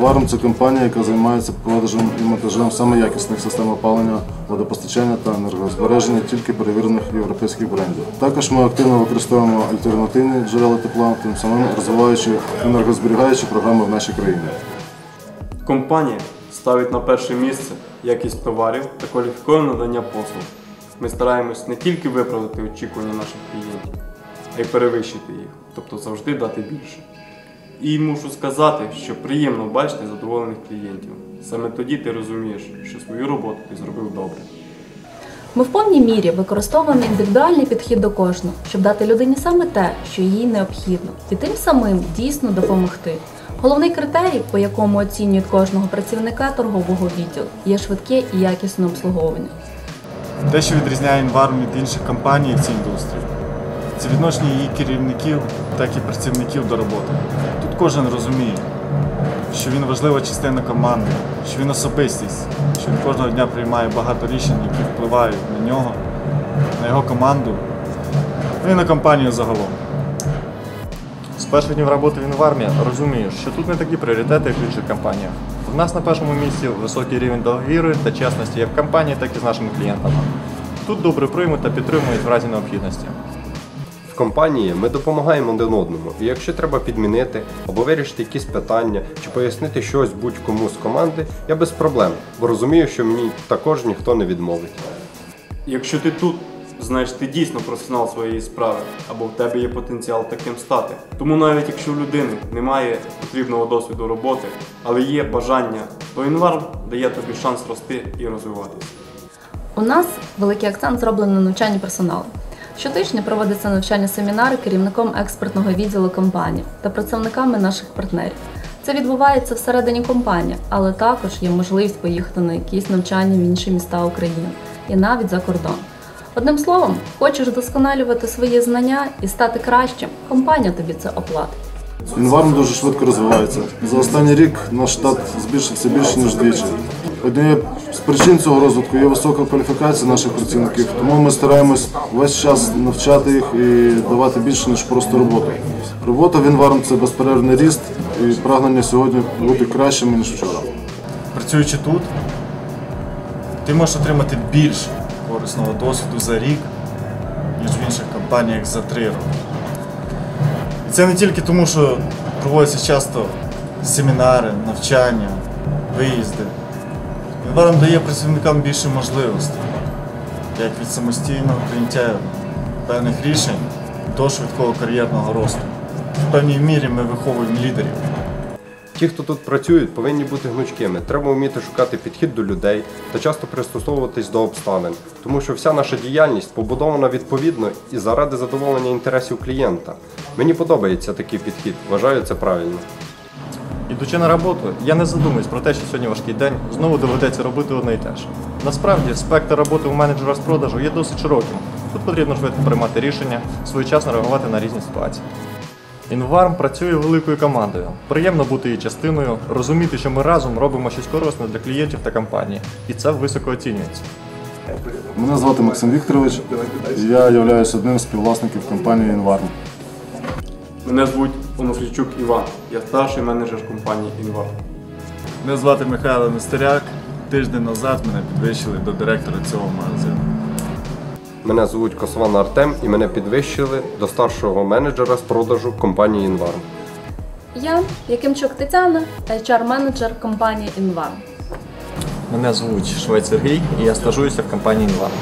Інварм це компанія, яка займається продажем і монтажем саме якісних систем опалення, водопостачання та енергозбереження тільки перевірених європейських брендів. Також ми активно використовуємо альтернативні джерела тепла, тим самим розвиваючи енергозберігаючі програми в нашій країні. Компанія ставить на перше місце якість товарів та кваліфіковане надання послуг. Ми стараємось не тільки виправдати очікування наших клієнтів, а й перевищити їх, тобто завжди дати більше. І мушу сказати, що приємно бачити задоволених клієнтів. Саме тоді ти розумієш, що свою роботу ти зробив добре. Ми в повній мірі використовуємо індивідуальний підхід до кожного, щоб дати людині саме те, що їй необхідно, і тим самим дійсно допомогти. Головний критерій, по якому оцінюють кожного працівника торгового відділу, є швидке і якісне обслуговування. Те, що відрізняє Інварм від інших компаній в цій індустрії, це відношення її керівників, так і працівників до роботи. Тут кожен розуміє, що він важлива частина команди, що він особистість, що він кожного дня приймає багато рішень, які впливають на нього, на його команду, і на компанію загалом. З перших днів роботи він в Інвармі розумію, що тут не такі пріоритети, як в інших компаніях. В нас на першому місці високий рівень довіри та чесності як в компанії, так і з нашими клієнтами. Тут добре приймуть та підтримують в разі необхідності. Компанії ми допомагаємо один одному, і якщо треба підмінити або вирішити якісь питання чи пояснити щось будь-кому з команди, я без проблем, бо розумію, що мені також ніхто не відмовить. Якщо ти тут, значить ти дійсно професіонал своєї справи, або в тебе є потенціал таким стати. Тому навіть якщо в людини немає потрібного досвіду роботи, але є бажання, то інварм дає тобі шанс рости і розвиватися. У нас великий акцент зроблений на навчанні персоналу. Щотижня проводиться навчання семінари керівником експертного відділу компанії та працівниками наших партнерів. Це відбувається всередині компанії, але також є можливість поїхати на якісь навчання в інші міста України і навіть за кордон. Одним словом, хочеш вдосконалювати свої знання і стати кращим, компанія тобі це оплатить. Інварм дуже швидко розвивається. За останній рік наш штат збільшився більше ніж двічі. Однією з причин цього розвитку є висока кваліфікація наших працівників, тому ми стараємось весь час навчати їх і давати більше ніж просто роботу. Робота в Інварм це безперервний ріст і прагнення сьогодні бути кращими ніж вчора. Працюючи тут, ти можеш отримати більше корисного досвіду за рік, ніж в інших компаніях за три роки. І це не тільки тому, що проводяться часто семінари, навчання, виїзди. Інварм дає працівникам більше можливостей, як від самостійного прийняття певних рішень до швидкого кар'єрного росту. В певній мірі ми виховуємо лідерів. Ті, хто тут працюють, повинні бути гнучкими. Треба вміти шукати підхід до людей та часто пристосовуватись до обставин, тому що вся наша діяльність побудована відповідно і заради задоволення інтересів клієнта. Мені подобається такий підхід, вважаю це правильно. Ідучи на роботу, я не задумуюсь про те, що сьогодні важкий день, знову доведеться робити одне і те ж. Насправді, спектр роботи у менеджера з продажу є досить широким. Тут потрібно швидко приймати рішення, своєчасно реагувати на різні ситуації. Інварм працює великою командою. Приємно бути її частиною, розуміти, що ми разом робимо щось корисне для клієнтів та компанії, і це високо оцінюється. Мене звати Максим Вікторович, я являюсь одним з співвласників компанії Інварм. Мене звуть Онуфрійчук Іван, я старший менеджер компанії Інварм. Мене звати Михайло Нестеряк. Тиждень назад мене підвищили до директора цього магазину. Мене звуть Косван Артем і мене підвищили до старшого менеджера з продажу компанії Інварм. Я, Якимчук Тетяна, HR-менеджер компанії Інварм. Мене звуть Швець Сергій, і я стажуюся в компанії Інварм.